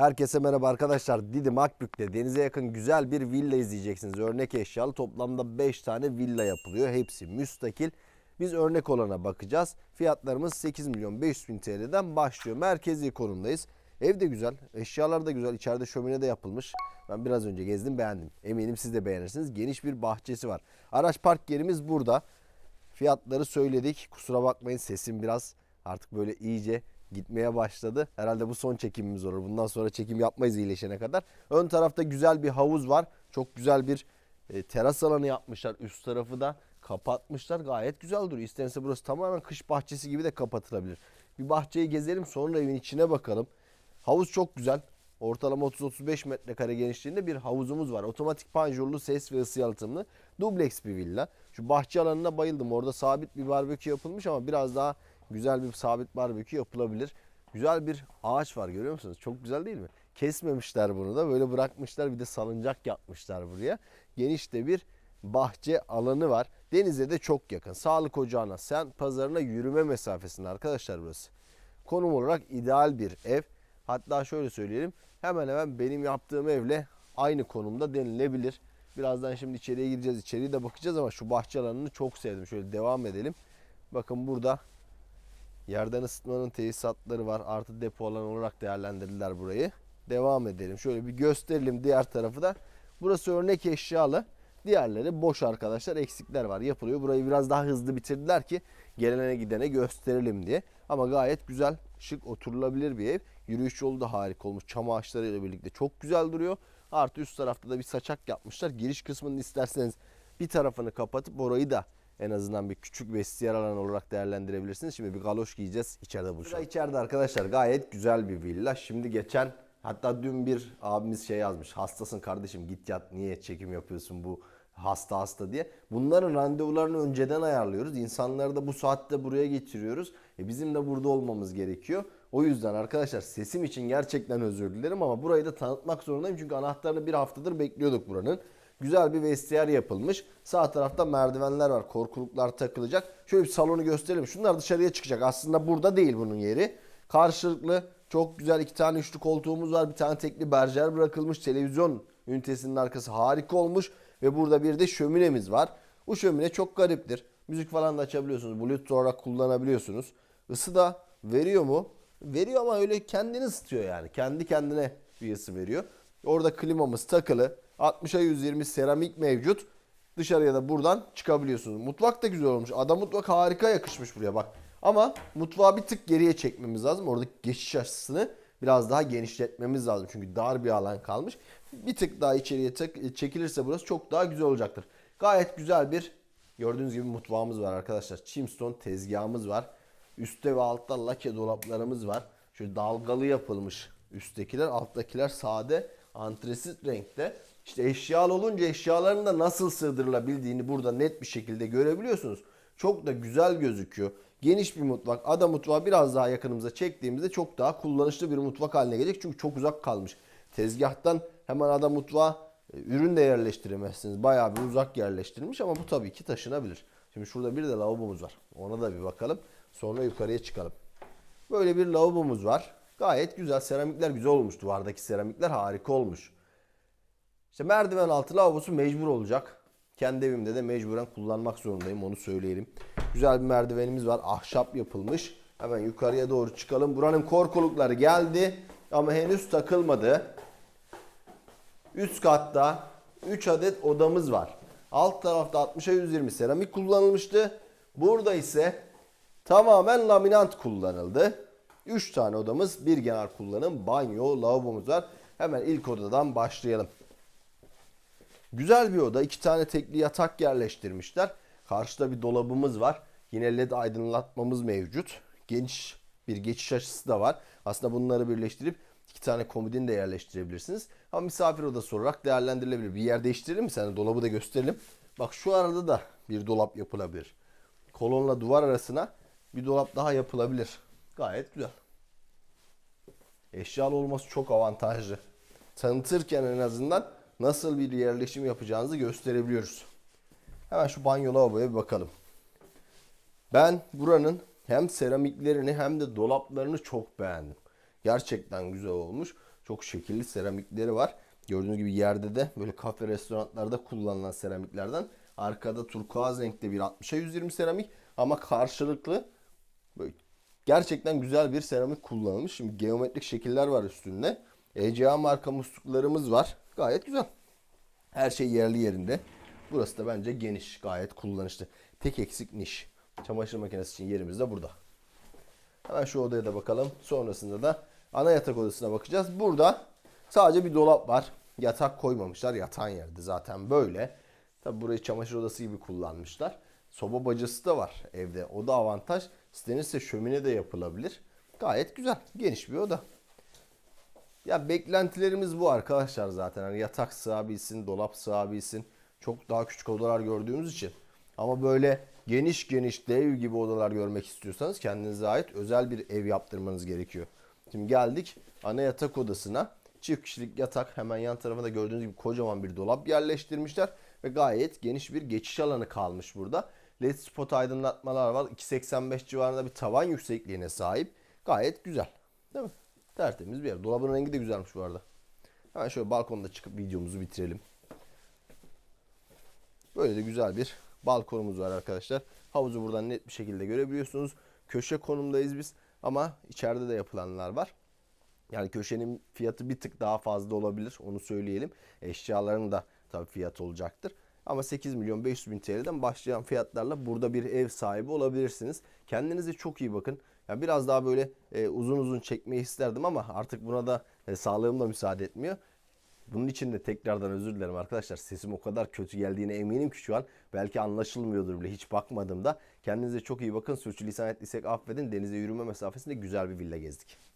Herkese merhaba arkadaşlar. Didim Akbük'te denize yakın güzel bir villa izleyeceksiniz. Örnek eşyalı toplamda 5 tane villa yapılıyor. Hepsi müstakil. Biz örnek olana bakacağız. Fiyatlarımız 8 milyon 500 bin TL'den başlıyor. Merkezi konumdayız. Ev de güzel. Eşyalar da güzel. İçeride şömine de yapılmış. Ben biraz önce gezdim beğendim. Eminim siz de beğenirsiniz. Geniş bir bahçesi var. Araç park yerimiz burada. Fiyatları söyledik. Kusura bakmayın sesim biraz artık böyle iyice gitmeye başladı. Herhalde bu son çekimimiz olur. Bundan sonra çekim yapmayız iyileşene kadar. Ön tarafta güzel bir havuz var. Çok güzel bir e, teras alanı yapmışlar. Üst tarafı da kapatmışlar. Gayet güzel duruyor. İstense burası tamamen kış bahçesi gibi de kapatılabilir. Bir bahçeyi gezelim sonra evin içine bakalım. Havuz çok güzel. Ortalama 30-35 metrekare genişliğinde bir havuzumuz var. Otomatik panjurlu ses ve ısı yalıtımlı dubleks bir villa. Şu bahçe alanına bayıldım. Orada sabit bir barbekü yapılmış ama biraz daha güzel bir sabit barbekü yapılabilir. Güzel bir ağaç var görüyor musunuz? Çok güzel değil mi? Kesmemişler bunu da böyle bırakmışlar bir de salıncak yapmışlar buraya. Geniş de bir bahçe alanı var. Denize de çok yakın. Sağlık ocağına, sen pazarına yürüme mesafesinde arkadaşlar burası. Konum olarak ideal bir ev. Hatta şöyle söyleyelim. Hemen hemen benim yaptığım evle aynı konumda denilebilir. Birazdan şimdi içeriye gireceğiz. İçeriye de bakacağız ama şu bahçe alanını çok sevdim. Şöyle devam edelim. Bakın burada yerden ısıtmanın tesisatları var. Artı depo alanı olarak değerlendirdiler burayı. Devam edelim. Şöyle bir gösterelim diğer tarafı da. Burası örnek eşyalı. Diğerleri boş arkadaşlar. Eksikler var. Yapılıyor. Burayı biraz daha hızlı bitirdiler ki gelene gidene gösterelim diye. Ama gayet güzel, şık, oturulabilir bir ev. Yürüyüş yolu da harika olmuş. Çam ağaçlarıyla birlikte çok güzel duruyor. Artı üst tarafta da bir saçak yapmışlar. Giriş kısmını isterseniz bir tarafını kapatıp orayı da en azından bir küçük vestiyer alanı olarak değerlendirebilirsiniz. Şimdi bir galoş giyeceğiz. içeride buluşalım. içeride arkadaşlar gayet güzel bir villa. Şimdi geçen hatta dün bir abimiz şey yazmış. Hastasın kardeşim git yat niye çekim yapıyorsun bu hasta hasta diye. Bunların randevularını önceden ayarlıyoruz. İnsanları da bu saatte buraya getiriyoruz. E bizim de burada olmamız gerekiyor. O yüzden arkadaşlar sesim için gerçekten özür dilerim ama burayı da tanıtmak zorundayım. Çünkü anahtarını bir haftadır bekliyorduk buranın. Güzel bir vestiyer yapılmış. Sağ tarafta merdivenler var. Korkuluklar takılacak. Şöyle bir salonu gösterelim. Şunlar dışarıya çıkacak. Aslında burada değil bunun yeri. Karşılıklı çok güzel iki tane üçlü koltuğumuz var. Bir tane tekli berjer bırakılmış. Televizyon ünitesinin arkası harika olmuş. Ve burada bir de şöminemiz var. Bu şömine çok gariptir. Müzik falan da açabiliyorsunuz. Bluetooth olarak kullanabiliyorsunuz. Isı da veriyor mu? Veriyor ama öyle kendini ısıtıyor yani. Kendi kendine bir ısı veriyor. Orada klimamız takılı. 60'a 120 seramik mevcut. Dışarıya da buradan çıkabiliyorsunuz. Mutfak da güzel olmuş. Ada mutfak harika yakışmış buraya bak. Ama mutfağı bir tık geriye çekmemiz lazım. Oradaki geçiş açısını biraz daha genişletmemiz lazım. Çünkü dar bir alan kalmış. Bir tık daha içeriye çekilirse burası çok daha güzel olacaktır. Gayet güzel bir gördüğünüz gibi mutfağımız var arkadaşlar. Chimstone tezgahımız var. Üstte ve altta lake dolaplarımız var. Şöyle dalgalı yapılmış üsttekiler. Alttakiler sade antresit renkte. İşte eşyalı olunca eşyaların da nasıl sığdırılabildiğini burada net bir şekilde görebiliyorsunuz. Çok da güzel gözüküyor. Geniş bir mutfak. Ada mutfağı biraz daha yakınımıza çektiğimizde çok daha kullanışlı bir mutfak haline gelecek. Çünkü çok uzak kalmış. Tezgahtan hemen ada mutfağa e, ürün de yerleştiremezsiniz. Bayağı bir uzak yerleştirilmiş ama bu tabii ki taşınabilir. Şimdi şurada bir de lavabomuz var. Ona da bir bakalım. Sonra yukarıya çıkalım. Böyle bir lavabomuz var. Gayet güzel. Seramikler güzel olmuş. Duvardaki seramikler harika olmuş. İşte merdiven altı lavabosu mecbur olacak. Kendi evimde de mecburen kullanmak zorundayım onu söyleyelim. Güzel bir merdivenimiz var. Ahşap yapılmış. Hemen yukarıya doğru çıkalım. Buranın korkulukları geldi ama henüz takılmadı. Üst katta 3 adet odamız var. Alt tarafta 60'a 120 seramik kullanılmıştı. Burada ise tamamen laminant kullanıldı. 3 tane odamız, bir genel kullanım, banyo, lavabomuz var. Hemen ilk odadan başlayalım. Güzel bir oda. iki tane tekli yatak yerleştirmişler. Karşıda bir dolabımız var. Yine led aydınlatmamız mevcut. Geniş bir geçiş açısı da var. Aslında bunları birleştirip iki tane komodin de yerleştirebilirsiniz. Ama misafir odası olarak değerlendirilebilir. Bir yer değiştirelim mi? Sana dolabı da gösterelim. Bak şu arada da bir dolap yapılabilir. Kolonla duvar arasına bir dolap daha yapılabilir. Gayet güzel. Eşyalı olması çok avantajlı. Tanıtırken en azından nasıl bir yerleşim yapacağınızı gösterebiliyoruz. Hemen şu banyo lavaboya bir bakalım. Ben buranın hem seramiklerini hem de dolaplarını çok beğendim. Gerçekten güzel olmuş. Çok şekilli seramikleri var. Gördüğünüz gibi yerde de böyle kafe restoranlarda kullanılan seramiklerden. Arkada turkuaz renkte bir 60'a 120 seramik ama karşılıklı böyle gerçekten güzel bir seramik kullanılmış. Şimdi geometrik şekiller var üstünde. ECA marka musluklarımız var. Gayet güzel. Her şey yerli yerinde. Burası da bence geniş, gayet kullanışlı. Tek eksik niş. Çamaşır makinesi için yerimiz de burada. Hemen şu odaya da bakalım. Sonrasında da ana yatak odasına bakacağız. Burada sadece bir dolap var. Yatak koymamışlar. Yatan yerde zaten böyle. Tabi burayı çamaşır odası gibi kullanmışlar. Soba bacası da var evde. O da avantaj. İstenirse şömine de yapılabilir. Gayet güzel. Geniş bir oda. Ya beklentilerimiz bu arkadaşlar zaten. Hani yatak sığabilsin, dolap sığabilsin. Çok daha küçük odalar gördüğümüz için. Ama böyle geniş geniş dev gibi odalar görmek istiyorsanız kendinize ait özel bir ev yaptırmanız gerekiyor. Şimdi geldik ana yatak odasına. Çift kişilik yatak hemen yan tarafında gördüğünüz gibi kocaman bir dolap yerleştirmişler. Ve gayet geniş bir geçiş alanı kalmış burada. LED spot aydınlatmalar var. 2.85 civarında bir tavan yüksekliğine sahip. Gayet güzel. Değil mi? Tertemiz bir yer. Dolabın rengi de güzelmiş bu arada. Hemen şöyle balkonda çıkıp videomuzu bitirelim. Böyle de güzel bir balkonumuz var arkadaşlar. Havuzu buradan net bir şekilde görebiliyorsunuz. Köşe konumdayız biz ama içeride de yapılanlar var. Yani köşenin fiyatı bir tık daha fazla olabilir onu söyleyelim. Eşyaların da tabii fiyat olacaktır. Ama 8 milyon 500 bin TL'den başlayan fiyatlarla burada bir ev sahibi olabilirsiniz. Kendinize çok iyi bakın. Ya biraz daha böyle e, uzun uzun çekmeyi isterdim ama artık buna da e, sağlığım da müsaade etmiyor. Bunun için de tekrardan özür dilerim arkadaşlar. Sesim o kadar kötü geldiğine eminim ki şu an. Belki anlaşılmıyordur bile hiç bakmadım da. Kendinize çok iyi bakın. Sürçülisan ettiysek affedin. Denize yürüme mesafesinde güzel bir villa gezdik.